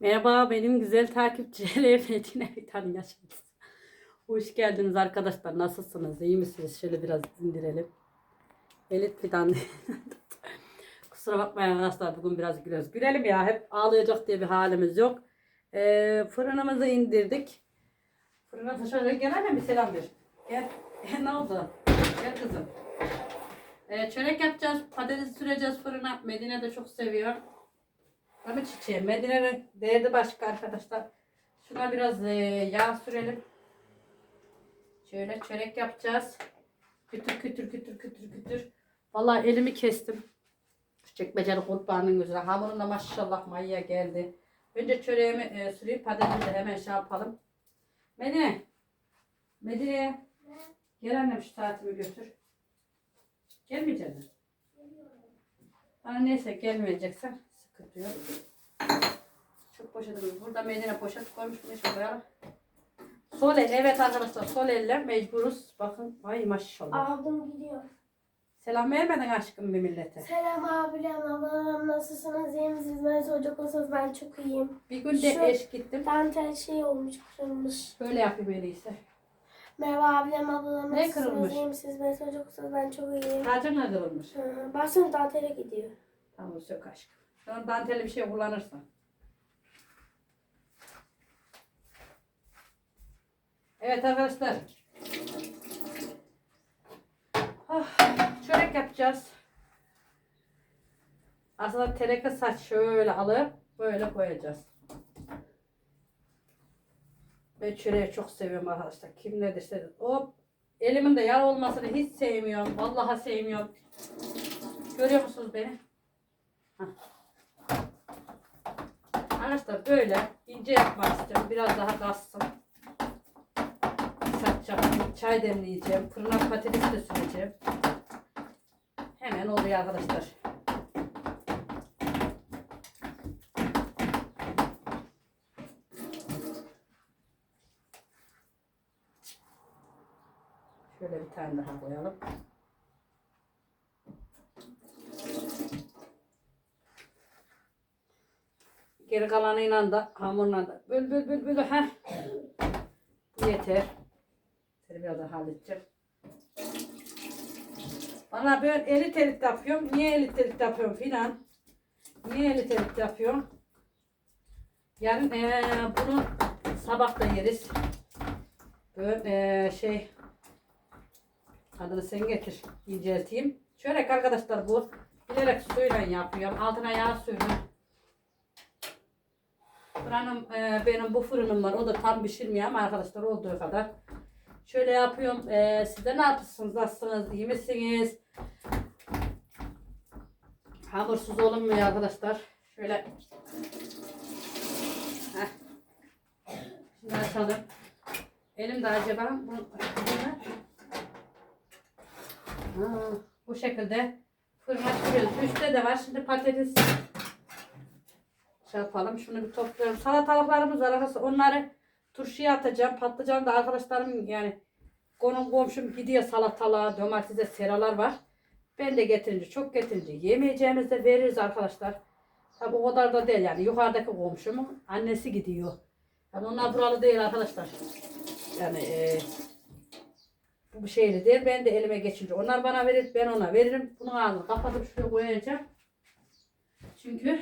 Merhaba benim güzel takipçilerim Metin bir tane yaşadınız. Hoş geldiniz arkadaşlar. Nasılsınız? İyi misiniz? Şöyle biraz indirelim. Elit fidan. Kusura bakmayın arkadaşlar bugün biraz gülüyoruz. Gülelim ya hep ağlayacak diye bir halimiz yok. Ee, fırınımızı indirdik. Fırına şöyle gel bir selam ver. Gel. ne oldu? Gel kızım. Ee, çörek yapacağız. Patates süreceğiz fırına. Medine de çok seviyor. Ama çiçeğim. Medine'nin değerli başka arkadaşlar. Şuna biraz e, yağ sürelim. Şöyle çörek yapacağız. Kütür kütür kütür kütür kütür. Vallahi elimi kestim. Şu çekmeceli kurbanın üzerine. Hamurun da maşallah mayya geldi. Önce çöreğimi e, süreyim. Patatesi de hemen şey yapalım. Medine. Medine. Gel annem şu saatimi götür. Gelmeyecek misin? Bana neyse gelmeyeceksen sıkıntı yok. Çok poşetimiz. Burada Medine poşet koymuş. Bunu şöyle koyalım. Sol el. Evet arkadaşlar sol elle mecburuz. Bakın. Ay maşallah. Aldım gidiyor. Selam vermedin aşkım bir millete. Selam abilerim, ablalarım nasılsınız? İyi misiniz? Ben soracak olsanız ben çok iyiyim. Bir gün de Şu- eş gittim. Dantel şey olmuş, kırılmış. Böyle yapayım iyisi. Merhaba abilerim, ablalarım Ne nasılsınız? kırılmış? İyi misiniz? Ben soracak olsanız ben çok iyiyim. Tacın ne kırılmış? Hı, Baksana dantele gidiyor. Tamam sök aşkım. Sonra dantelli bir şey kullanırsan. Evet arkadaşlar. Ah, çörek yapacağız. Aslında tereke saç şöyle alıp böyle koyacağız. Ben çöreği çok seviyorum arkadaşlar. Kim ne derse. O elimin de yağ olmasını hiç sevmiyorum. Vallahi sevmiyorum. Görüyor musunuz beni? Arkadaşlar böyle ince yapmak istiyorum. Biraz daha kassın. Saç yapayım. Çay demleyeceğim. Fırına patates de süreceğim. Hemen oluyor arkadaşlar. Şöyle bir tane daha koyalım. Geri kalanıyla da hamurla da böl böl böl böl. Heh. Bu yeter. Seni biraz daha halledeceğim. Valla ben elit elit yapıyorum. Niye elit elit yapıyorum filan. Niye elit elit yapıyorum? Yarın eee, bunu sabah da yeriz. Böyle eee, şey adını sen getir. İncelteyim. Çörek arkadaşlar bu. Bilerek suyla yapıyorum. Altına yağ sürüyorum. Fırınım, e, benim bu fırınım var. O da tam pişirmiyor ama arkadaşlar olduğu kadar. Şöyle yapıyorum. E, siz de ne yapıyorsunuz? Nasılsınız? İyi misiniz? Hamursuz olunmuyor arkadaşlar. Şöyle. Heh. Şimdi açalım. Elimde acaba bunu, bu şekilde fırına sürüyoruz. Üstte de var. Şimdi patates şey yapalım. Şunu bir topluyorum. Salatalıklarımız var arkadaşlar. Onları turşuya atacağım. Patlıcan da arkadaşlarım yani konum komşum gidiyor salatalığa, domatese, seralar var. Ben de getirince, çok getirince yemeyeceğimizde veririz arkadaşlar. Tabi o kadar da değil yani. Yukarıdaki komşumun annesi gidiyor. Yani onlar buralı değil arkadaşlar. Yani e, bu şeyli değil. Ben de elime geçince onlar bana verir, ben ona veririm. Bunu ağzını kapatıp şuraya koyacağım. Çünkü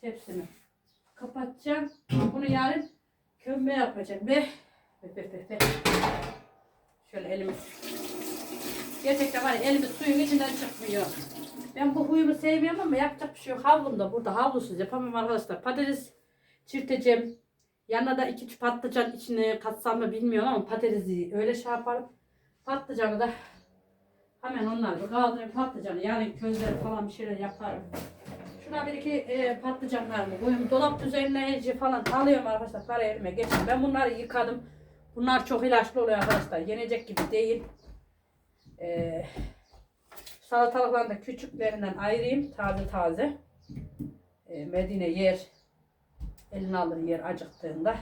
tepsimi kapatacağım. Bunu yarın kömbe yapacağım. Ve ve ve ve ve. Şöyle elimi Gerçekten var ya elimi suyun içinden çıkmıyor. Ben bu huyumu sevmiyorum ama yapacak bir şey yok. Havlum da burada havlusuz yapamam arkadaşlar. Patates çirteceğim. Yanına da iki patlıcan içine katsam mı bilmiyorum ama patatesi öyle şey yaparım. Patlıcanı da hemen onları kaldırıp patlıcanı yani közleri falan bir şeyler yaparım. Şuna bir iki e, patlıcanlarımı koyayım. Dolap düzenleyici falan alıyorum arkadaşlar. Para elime geçtim. Ben bunları yıkadım. Bunlar çok ilaçlı oluyor arkadaşlar. Yenecek gibi değil. E, salatalıklarını da küçüklerinden ayırayım. Taze taze. E, Medine yer. Eline alır yer acıktığında.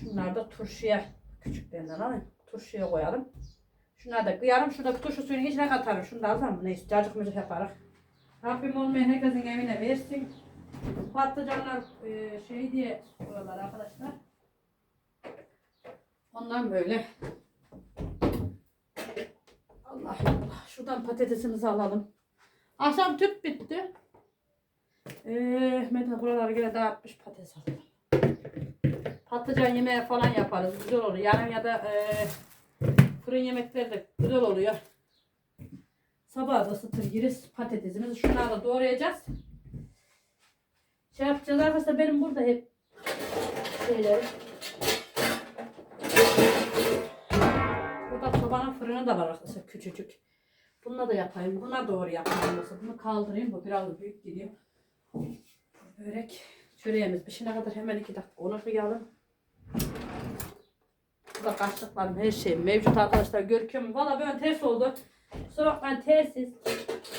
Şunları da turşuya küçüklerinden alayım. Turşuya koyalım. Şunları da kıyarım. Şurada turşu suyunu içine katarım. Şunu da alsam? Neyse cacık mıcık yaparız. Rabbim olmayan herkesin evine versin. Patlıcanlar e, şey diye buralar arkadaşlar. Ondan böyle. Allah Allah. Şuradan patatesimizi alalım. Akşam tüp bitti. Ee, Metin buraları yine dağıtmış patates alalım. Patlıcan yemeği falan yaparız. Güzel oluyor. Yarın ya da e, fırın yemekleri de güzel oluyor. Sabah da ısıtır yeriz patatesimizi. Şunları da doğrayacağız. Şey yapacağız arkadaşlar benim burada hep şeylerim. Burada sobanın fırını da var arkadaşlar küçücük. Bununla da yapayım. Buna doğru yapayım. Bunu kaldırayım. Bu biraz büyük gidiyor. Börek çöreğimiz pişene kadar hemen iki dakika onu kıyalım. Burada kaşıklarım her şey mevcut arkadaşlar. Görküyorum. Valla ben ters oldu. Kusura bakmayın tersiz.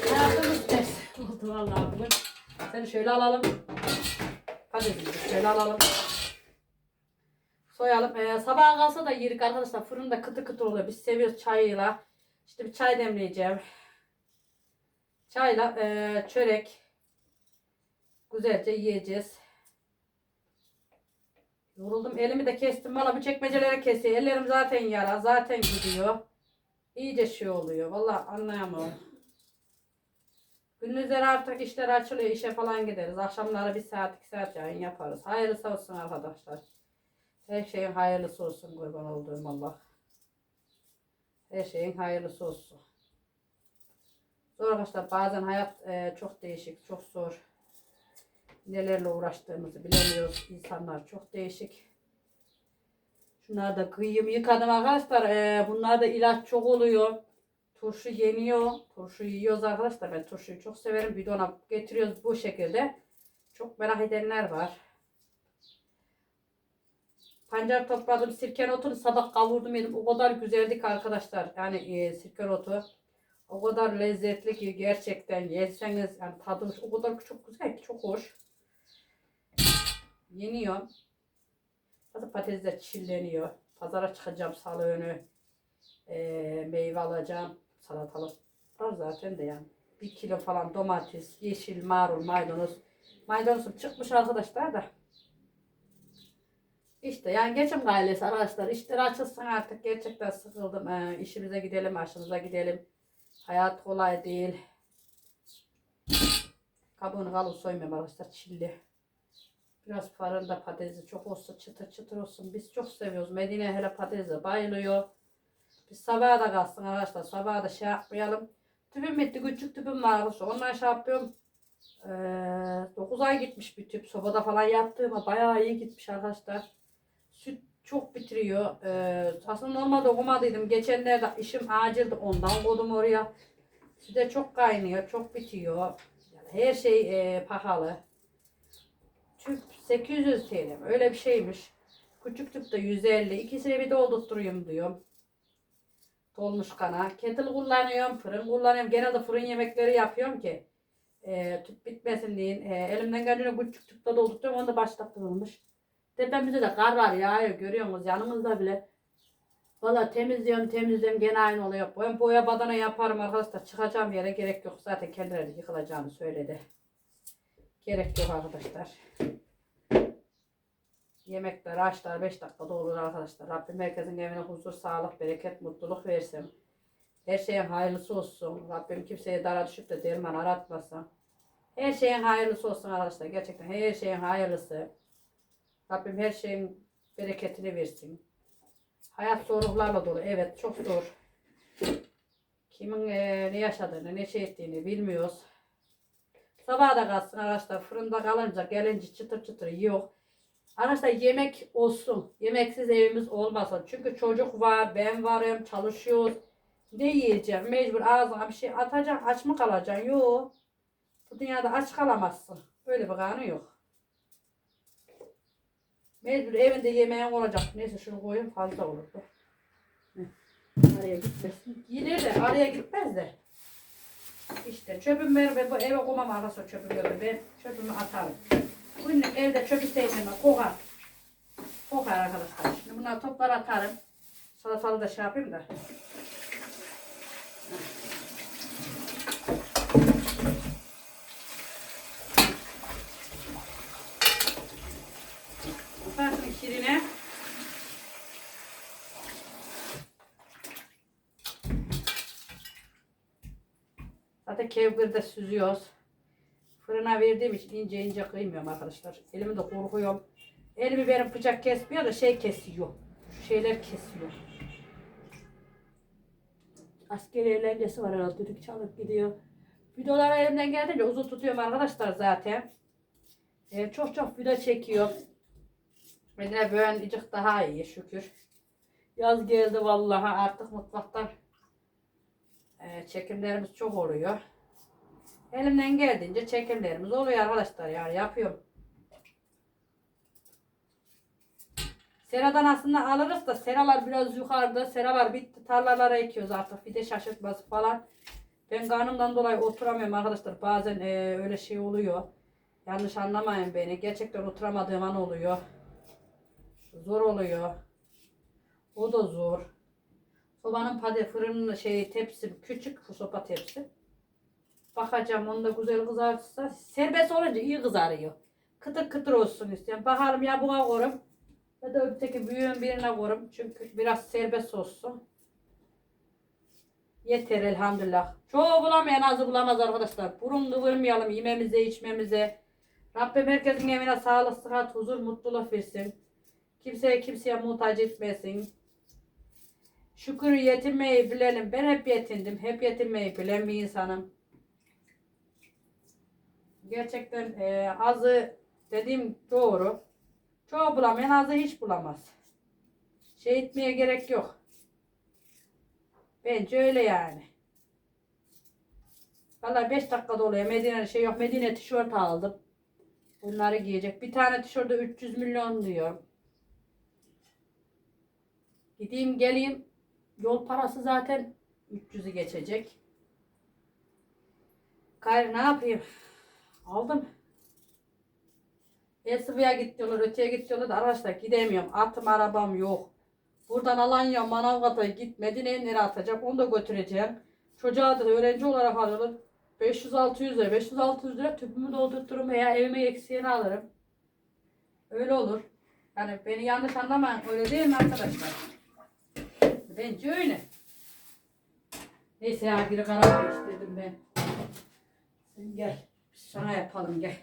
Hayatımız ters oldu vallahi bugün. Seni şöyle alalım. Hadi şöyle alalım. Soyalım. Ee, sabaha kalsa da yerik arkadaşlar. Fırında kıtır kıtır oluyor. Biz seviyoruz çayıyla. İşte bir çay demleyeceğim. Çayla e, çörek. Güzelce yiyeceğiz. Yoruldum. Elimi de kestim. Valla bu çekmecelere kesiyor. Ellerim zaten yara. Zaten gidiyor. İyice şey oluyor. Valla anlayamıyorum. Gündüzleri artık işler açılıyor. işe falan gideriz. Akşamları bir saat iki saat yayın yaparız. Hayırlısı olsun arkadaşlar. Her şeyin hayırlısı olsun kurban olduğum Allah. Her şeyin hayırlısı olsun. Zor arkadaşlar bazen hayat e, çok değişik, çok zor. Nelerle uğraştığımızı bilemiyoruz. İnsanlar çok değişik. Şunlar da kıyım yıkadım arkadaşlar. E, bunlar da ilaç çok oluyor. Turşu yeniyor. Turşu yiyoruz arkadaşlar. Ben turşuyu çok severim. Bidona getiriyoruz bu şekilde. Çok merak edenler var. Pancar topladım. Sirken otunu sabah kavurdum yedim. O kadar güzeldi ki arkadaşlar. Yani e, sirken otu. O kadar lezzetli ki gerçekten yerseniz yani tadı o kadar çok güzel ki çok hoş. Yeniyor. Zaten patatesler çilleniyor. Pazara çıkacağım salı önü. E, meyve alacağım. Salatalık var zaten de yani. Bir kilo falan domates, yeşil, marul, maydanoz. Maydanozum çıkmış arkadaşlar da. İşte yani geçim ailesi arkadaşlar. İşler açılsın artık. Gerçekten sıkıldım. Ee, işimize gidelim, aşımıza gidelim. Hayat kolay değil. Kabuğunu kalın soymuyorum arkadaşlar. Çilli. Biraz fırında patatesi çok olsun, çıtır çıtır olsun. Biz çok seviyoruz. Medine hele patatese bayılıyor. Biz sabaha da kalsın arkadaşlar. Sabaha da şey yapmayalım. Tüpüm bitti. Küçük tüpüm var arkadaşlar. Ondan şey yapıyorum. Ee, 9 ay gitmiş bir tüp. Sobada falan yattığıma bayağı iyi gitmiş arkadaşlar. Süt çok bitiriyor. Ee, aslında normalde okumadıydım. Geçenlerde işim acildi ondan koydum oraya. Süte çok kaynıyor, çok bitiyor. Yani her şey e, pahalı. Tüp 800 TL. Öyle bir şeymiş. Küçük tüp de 150. İkisini bir doldurtturayım diyorum. Dolmuş kana. Kettle kullanıyorum, fırın kullanıyorum. Genelde fırın yemekleri yapıyorum ki. E, tüp bitmesin diye. E, elimden geldiğince küçük tüpte doldurtuyorum. Onu da başlattırılmış. Tepemizde de kar var ya görüyorsunuz yanımızda bile. Valla temizliyorum temizliyorum gene aynı oluyor. Ben boya badana yaparım arkadaşlar. Çıkacağım yere gerek yok. Zaten kendileri yıkılacağını söyledi. Gerek yok arkadaşlar. Yemekler, açlar 5 dakikada olur arkadaşlar. Rabbim herkesin evine huzur, sağlık, bereket, mutluluk versin. Her şeyin hayırlısı olsun. Rabbim kimseye dara düşüp de derman aratmasın. Her şeyin hayırlısı olsun arkadaşlar. Gerçekten her şeyin hayırlısı. Rabbim her şeyin bereketini versin. Hayat zorluklarla dolu. Evet çok zor. Kimin eee, ne yaşadığını, ne şey ettiğini bilmiyoruz. Sabah da kalsın arkadaşlar. Fırında kalınca gelince çıtır çıtır yok. Arkadaşlar yemek olsun. Yemeksiz evimiz olmasın. Çünkü çocuk var, ben varım, çalışıyoruz. Ne yiyeceğim? Mecbur ağzına bir şey atacaksın. Aç mı kalacaksın? Yok. Bu dünyada aç kalamazsın. Böyle bir kanun yok. Mecbur evinde yemeğin olacak. Neyse şunu koyayım fazla olur. Araya gitmesin. Yine de araya gitmez de. İşte çöpüm ver ve bu eve koymam arası çöpüm ver. Ben çöpümü atarım. Günlük evde çöp isteyeceğime kokar. Kokar arkadaşlar. Şimdi bunları toplar atarım. Salatalı da şey yapayım da. Bakın kirine. Zaten kevgirde süzüyoruz. Fırına verdiğim için ince ince kıymıyorum arkadaşlar. Elimi de korkuyorum. Elimi benim bıçak kesmiyor da şey kesiyor. Şeyler kesiyor. Askeri eğlencesi var herhalde. Düdük çalıp gidiyor. Videoları elimden geldiğince uzun tutuyorum arkadaşlar zaten. Ee, çok çok video çekiyor. Yine böyle icik daha iyi şükür. Yaz geldi vallahi artık mutfaktan e, çekimlerimiz çok oluyor. Elimden geldiğince çekimlerimiz oluyor arkadaşlar yani yapıyorum. Seradan aslında alırız da seralar biraz yukarıda. Seralar bitti. Tarlalara ekiyoruz artık. Bir de şaşırtması falan. Ben karnımdan dolayı oturamıyorum arkadaşlar. Bazen e, öyle şey oluyor. Yanlış anlamayın beni. Gerçekten oturamadığım an oluyor. Zor oluyor. O da zor. Sobanın pade fırının şey tepsi küçük sopa tepsi. Bakacağım onu da güzel kızartırsa. Serbest olunca iyi kızarıyor. Kıtır kıtır olsun istiyorum. Bakalım ya buna korum. Ya da öteki büyüğün birine korum. Çünkü biraz serbest olsun. Yeter elhamdülillah. Çoğu bulamayan azı bulamaz arkadaşlar. Burun kıvırmayalım yememize içmemize. Rabbim herkesin evine sağlık, sıhhat, huzur, mutluluk versin. Kimseye kimseye muhtaç etmesin. Şükür yetinmeyi bilelim. Ben hep yetindim. Hep yetinmeyi bilen bir insanım. Gerçekten e, azı dediğim doğru. Çoğu bulamayan azı hiç bulamaz. Şey etmeye gerek yok. Bence öyle yani. Vallahi 5 dakikada oluyor. Medine'de şey yok. Medine tişört aldım. Bunları giyecek. Bir tane tişörde 300 milyon diyor. Gideyim geleyim. Yol parası zaten 300'ü geçecek. Gayrı ne yapayım? Aldım. Esıvı'ya git diyorlar, öteye git da arkadaşlar gidemiyorum. Atım arabam yok. Buradan Alanya, Manavgat'a git Medine'ye nereye atacağım onu da götüreceğim. Çocuğa da öğrenci olarak alıyorlar. 500-600 lira, 500-600 lira tüpümü doldurturum veya evime eksiğini alırım. Öyle olur. Yani beni yanlış anlamayın öyle değil mi arkadaşlar? Bence öyle. Neyse ya bir karar değiştirdim ben. Sen gel. Sana yapalım gel.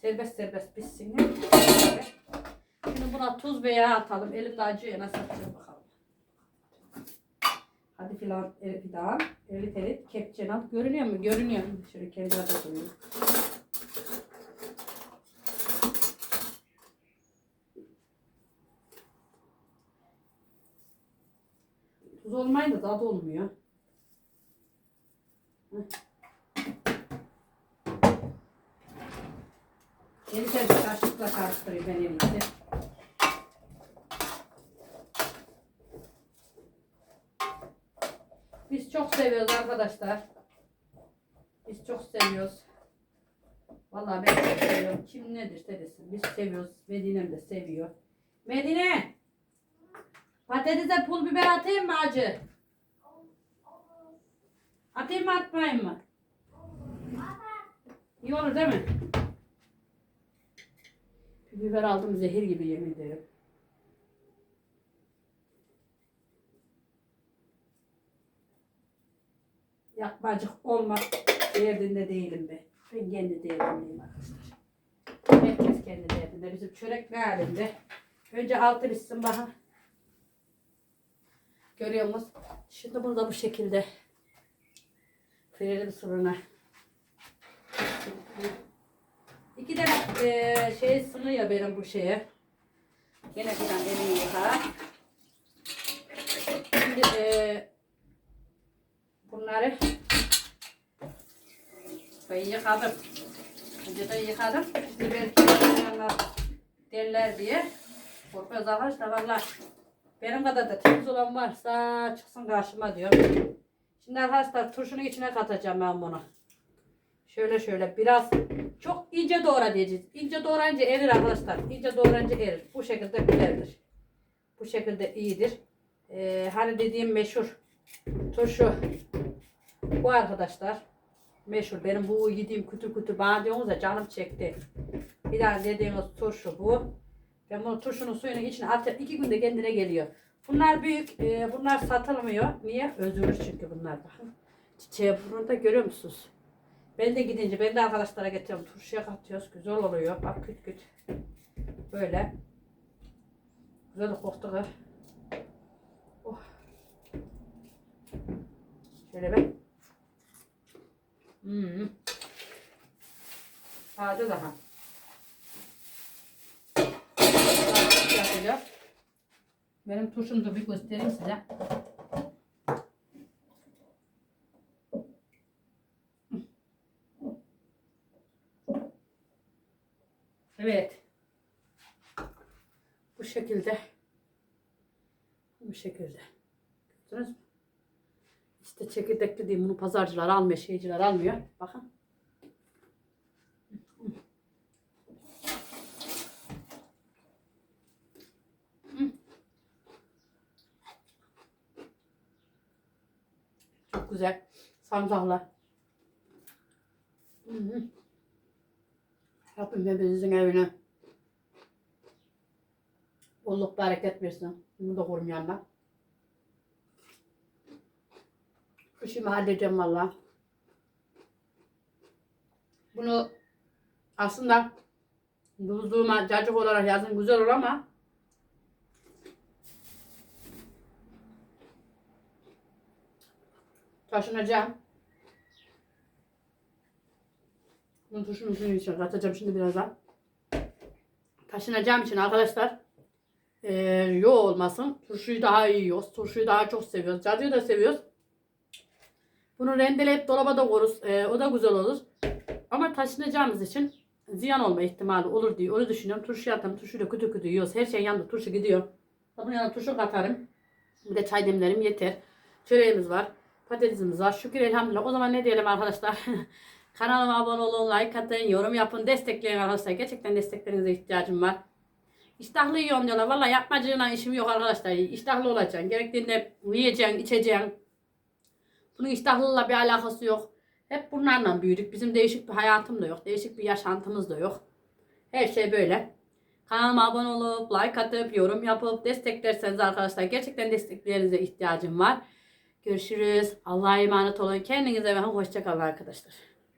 Serbest serbest bitsin. ya. Şimdi buna tuz ve yağ atalım. Elimde acıyor nasıl atacağım bakalım. Hadi filan fidan. Erit erit. Kepçeni al. Görünüyor mu? Görünüyor mu? Şöyle kenara da koyayım. Tuz olmayınca tadı olmuyor. Heh. Yeni servis kaşıkla karıştırayım ben en iyisi. Biz çok seviyoruz arkadaşlar. Biz çok seviyoruz. Vallahi ben çok seviyorum. Kim nedir desin. Biz seviyoruz. Medine'm de seviyor. Medine! Patatese pul biber atayım mı acı? Atayım mı atmayayım mı? İyi olur değil mi? Biber aldım zehir gibi yemin ederim. Yapmacık olmak derdinde değilim ben. Ben kendi derdindeyim arkadaşlar. Herkes kendi derdinde. Bizim çörek ne halinde? Önce altı bitsin bakın. Görüyor musunuz? Şimdi bunu da bu şekilde verelim fırına. İki tane eee şey sınıyor benim bu şeye. Yine bir tane elimi yıka. Şimdi eee bunları ben yıkadım. Önceden yıkadım. Şimdi belki derler diye. Korkuyoruz arkadaşlar valla. Benim kadar da temiz olan varsa çıksın karşıma diyor. Şimdi arkadaşlar turşunun içine katacağım ben bunu. Şöyle şöyle biraz çok ince doğra diyeceğiz. İnce doğrayınca erir arkadaşlar. İnce doğrayınca erir. Bu şekilde güzeldir. Bu şekilde iyidir. Ee, hani dediğim meşhur turşu bu arkadaşlar. Meşhur. Benim bu yediğim kütür kütür bana diyorsunuz ya canım çekti. Bir tane dediğimiz turşu bu. Ben bunu turşunun suyunu içine atıp iki günde kendine geliyor. Bunlar büyük. e, bunlar satılmıyor. Niye? Özürür çünkü bunlar bakın. Çiçeği burada görüyor musunuz? Ben de gidince ben de arkadaşlara getiriyorum. Turşuya katıyoruz. Güzel oluyor. Bak küt küt. Böyle. Güzel koktu. Oh. Şöyle bir. Hmm. Sade daha. Yapacağız. Benim turşumu da bir göstereyim size. Evet. Bu şekilde. Bu şekilde. Gördünüz mü? İşte çekirdekli değil. Bunu pazarcılar almıyor, şeyciler almıyor. Bakın. Çok güzel. Hı. Rabbim hepinizin evine bolluk bereket versin. Bunu da korum yanına. İşimi halledeceğim valla. Bunu aslında buzluğuma cacık olarak yazın güzel olur ama taşınacağım. Bunu turşunun suyunu içine katacağım şimdi birazdan. Taşınacağım için arkadaşlar eee yoğ olmasın. Turşuyu daha iyi yiyoruz. Turşuyu daha çok seviyoruz. Cacığı da seviyoruz. Bunu rendeleyip dolaba da koyarız. Eee, o da güzel olur. Ama taşınacağımız için ziyan olma ihtimali olur diye onu düşünüyorum. Turşu atarım. Turşuyla kütü kütü yiyoruz. Her şey yanında turşu gidiyor. Bunun yanına turşu katarım. Bir de çay demlerim yeter. Çöreğimiz var. Patatesimiz var. Şükür elhamdülillah. O zaman ne diyelim arkadaşlar? Kanalıma abone olun, like atın, yorum yapın, destekleyin arkadaşlar. Gerçekten desteklerinize ihtiyacım var. İştahlı yiyorum diyorlar. Valla yapmacığına işim yok arkadaşlar. İştahlı olacaksın. Gerektiğinde yiyeceksin, içeceksin. Bunun iştahlılıkla bir alakası yok. Hep bunlarla büyüdük. Bizim değişik bir hayatım da yok. Değişik bir yaşantımız da yok. Her şey böyle. Kanalıma abone olup, like atıp, yorum yapıp desteklerseniz arkadaşlar gerçekten desteklerinize ihtiyacım var. Görüşürüz. Allah'a emanet olun. Kendinize bakın. Hoşçakalın arkadaşlar.